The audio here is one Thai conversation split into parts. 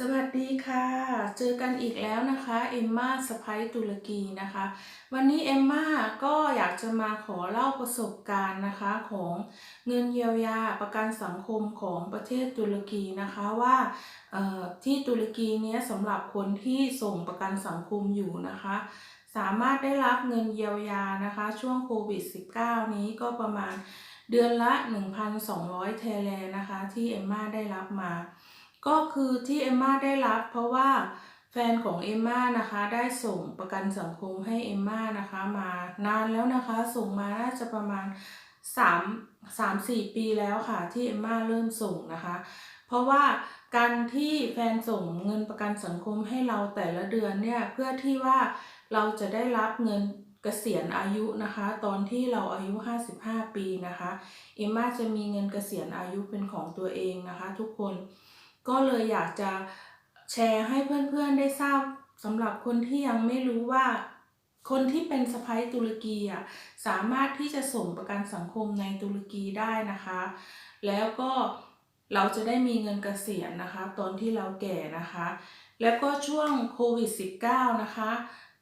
สวัสดีค่ะ เจอกันอีกแล้วนะคะ เอมมาสไปตุรกีนะคะ วันนี้เอมมาก็อยากจะมาขอเล่าประสบการณ์นะคะของเงินเยียวยาประกันสังคมของประเทศตุรกีนะคะว่าที่ตุรกีเนี้ยสำหรับคนที่ส่งประกันสังคมอยู่นะคะ สามารถได้รับเงินเยียวยานะคะ ช่วงโควิด -19 นี้ก็ประมาณเดือนละ 1,200 เทเลนะคะ ที่เอมมาได้รับมา ก็คือที่เอมมาได้รับเพราะว่าแฟนของเอมมานะคะได้ส่งประกันสังคมให้เอมมานะคะมานานแล้วนะคะส่งมาน่าจะประมาณ3 3 4ปีแล้วค่ะที่เอมมาเริ่มส่งนะคะ เพราะว่าการที่แฟนส่งเงินประกันสังคมให้เราแต่ละเดือนเนี่ยเพื่อที่ว่าเราจะได้รับเงินเกษียณอายุนะคะ ตอนที่เราอายุ 55 ปีนะคะเอมมาจะมีเงินเกษียณอายุเป็นของตัวเองนะคะ ทุกคน ก็เลยอยากจะแชร์ให้เพื่อนๆได้ทราบสำหรับคนที่ยังไม่รู้ว่าคนที่เป็นสะพ้ายตุรกีอะสามารถที่จะส่งประกันสังคมในตุรกีได้นะคะ แล้วก็เราจะได้มีเงินเกษียณนะคะ ตอนที่เราแก่นะคะ แล้วก็ช่วงโควิด -19 นะคะ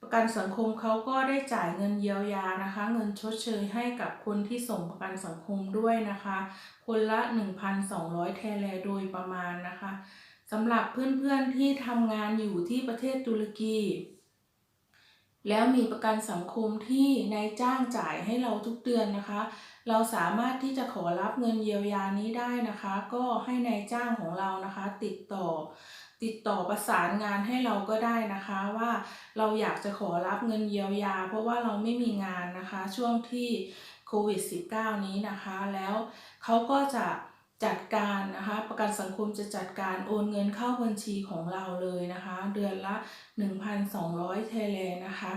ประกันสังคมเขาก็ได้จ่ายเงินเยียวยานะคะ เงินชดเชยให้กับคนที่ส่งประกันสังคมด้วยนะคะ คนละ 1,200เทเลโดยประมาณนะคะสำหรับเพื่อนๆที่ทำงานอยู่ที่ประเทศตุรกีแล้วมีประกันสังคมที่นายจ้างจ่ายให้เราทุกเดือนนะคะ เราสามารถที่จะขอรับเงินเยียวยานี้ได้นะคะ ก็ให้นายจ้างของเรานะคะ ติดต่อ ติดต่อประสานงานให้เราก็ได้นะคะว่าเราอยากจะขอรับเงินเยียวยา เพราะว่าเราไม่มีงานนะคะ ช่วงที่โควิด -19 นี้นะคะ แล้วเขาก็จะจัดการนะคะ ประกันสังคมจะจัดการโอนเงินเข้าบัญชีของเราเลยนะคะ เดือนละ 1,200 เทเลนะคะ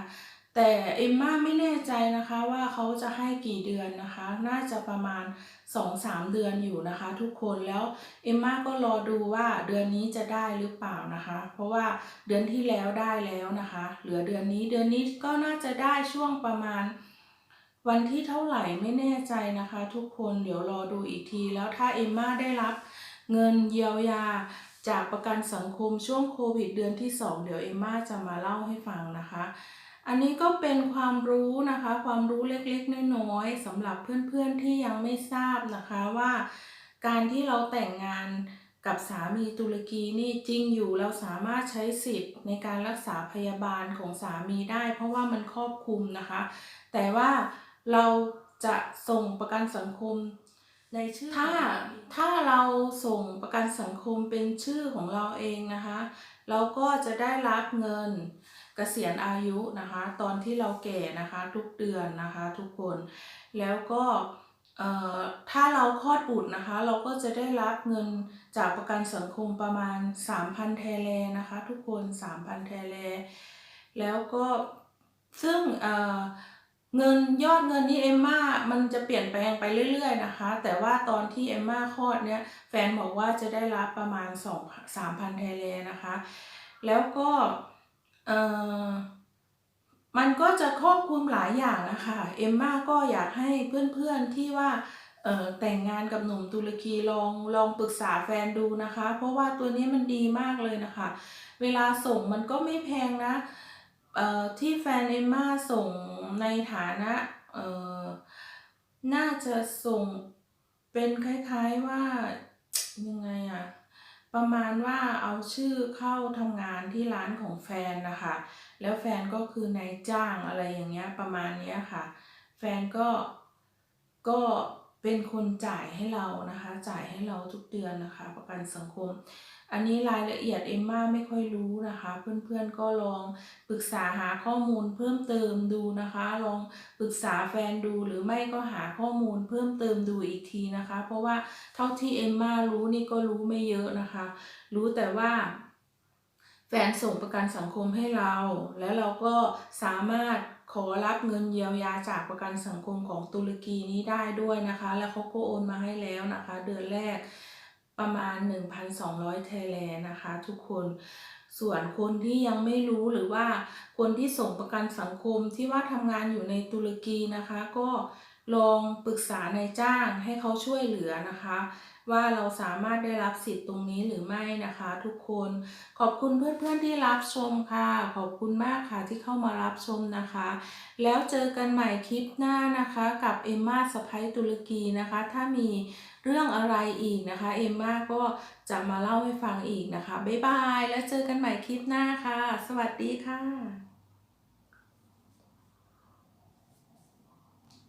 แต่เอมม่าไม่แน่ใจนะคะว่าเขาจะให้กี่เดือนนะคะ น่าจะประมาณ 2-3 เดือนอยู่นะคะ ทุกคนแล้วเอมม่าก็รอดูว่าเดือนนี้จะได้หรือเปล่านะคะ เพราะว่าเดือนที่แล้วได้แล้วนะคะ เหลือเดือนนี้เดือนนี้ก็น่าจะได้ช่วงประมาณ วันที่เท่าไหร่ไม่แน่ใจนะคะ ทุกคนเดี๋ยวรอดูอีกทีแล้วถ้าเอมม่าได้รับเงินเยียวยาจากประกันสังคมช่วงโควิดเดือนที่ 2 เดี๋ยวเอมม่าจะมาเล่าให้ฟังนะคะ อันนี้ก็เป็นความรู้นะคะ ความรู้เล็กๆ น้อยๆสำหรับเพื่อนๆที่ยังไม่ทราบนะคะว่า การที่เราแต่งงานกับสามีตุรกีนี่จริงอยู่เราสามารถใช้สิทธิ์ในการรักษาพยาบาลของสามีได้ เพราะว่ามันครอบคลุมนะคะ แต่ว่าเราจะส่งประกันสังคมในชื่อถ้าถ้าเราส่งประกันสังคมเป็นชื่อของเราเองนะคะ เราก็จะได้รับเงินเกษียณอายุนะคะ ตอนที่เราแก่นะคะทุกเดือนนะคะทุกคนแล้วก็ถ้าเราคลอดบุตรนะคะ เราก็จะได้รับเงินจากประกันสังคมประมาณ 3,000 เทเลนะคะ ทุกคน 3,000 เทเลแล้วก็ซึ่งเงินยอดเงินที่เอมม่ามันจะเปลี่ยนแปลงไปเรื่อยๆนะคะ แต่ว่าตอนที่เอมม่าคลอดเนี่ยแฟนบอกว่าจะได้รับประมาณ 2 3,000 เทเลนะคะ แล้วก็ เอ่อมันก็จะครอบคลุมหลายอย่างนะคะเอมมาก็อยากให้เพื่อนๆที่ว่าเออแต่งงานกับหนุ่มตุรกีลองลองปรึกษาแฟนดูนะคะ เพราะว่าตัวนี้มันดีมากเลยนะคะ เวลาส่งมันก็ไม่แพงนะเอ่อที่แฟนเอมมาส่งในฐานะเอ่อน่าจะส่งเป็นคล้ายๆว่ายังไงอะ ประมาณว่าเอาชื่อเข้าทำงานที่ร้านของแฟนนะคะ แล้วแฟนก็คือนายจ้างอะไรอย่างเงี้ยประมาณเนี้ยค่ะ แฟนก็ก็ เป็นคนจ่ายให้เรานะคะ จ่ายให้เราทุกเดือนนะคะ ประกันสังคม อันนี้รายละเอียดเอมม่าไม่ค่อยรู้นะคะ เพื่อนๆก็ลองปรึกษาหาข้อมูลเพิ่มเติมดูนะคะ ลองปรึกษาแฟนดูหรือไม่ก็หาข้อมูลเพิ่มเติมดูอีกทีนะคะ เพราะว่าเท่าที่เอมม่ารู้นี่ก็รู้ไม่เยอะนะคะ รู้แต่ว่า แฟนส่งประกันสังคมให้เรา แล้วเราก็สามารถขอรับเงินเยียวยาจากประกันสังคมของตุรกีนี้ได้ด้วยนะคะ แล้วเขาก็โอนมาให้แล้วนะคะ เดือนแรกประมาณ 1,200เทเลนะคะ ทุกคนส่วนคนที่ยังไม่รู้หรือว่าคนที่ส่งประกันสังคมที่ว่าทำงานอยู่ในตุรกีนะคะ ก็ลองปรึกษานายจ้างให้เขาช่วยเหลือนะคะ ว่าเราสามารถได้รับสิทธิ์ตรงนี้หรือไม่นะคะทุกคนขอบคุณเพื่อนๆที่รับชมค่ะ ขอบคุณมากค่ะที่เข้ามารับชมนะคะ แล้วเจอกันใหม่คลิปหน้านะคะกับเอมมาสไปตุรกีนะคะ ถ้ามีเรื่องอะไรอีกนะคะ เอมมาก็จะมาเล่าให้ฟังอีกนะคะ บ๊ายบาย แล้วเจอกันใหม่คลิปหน้าค่ะ สวัสดีค่ะ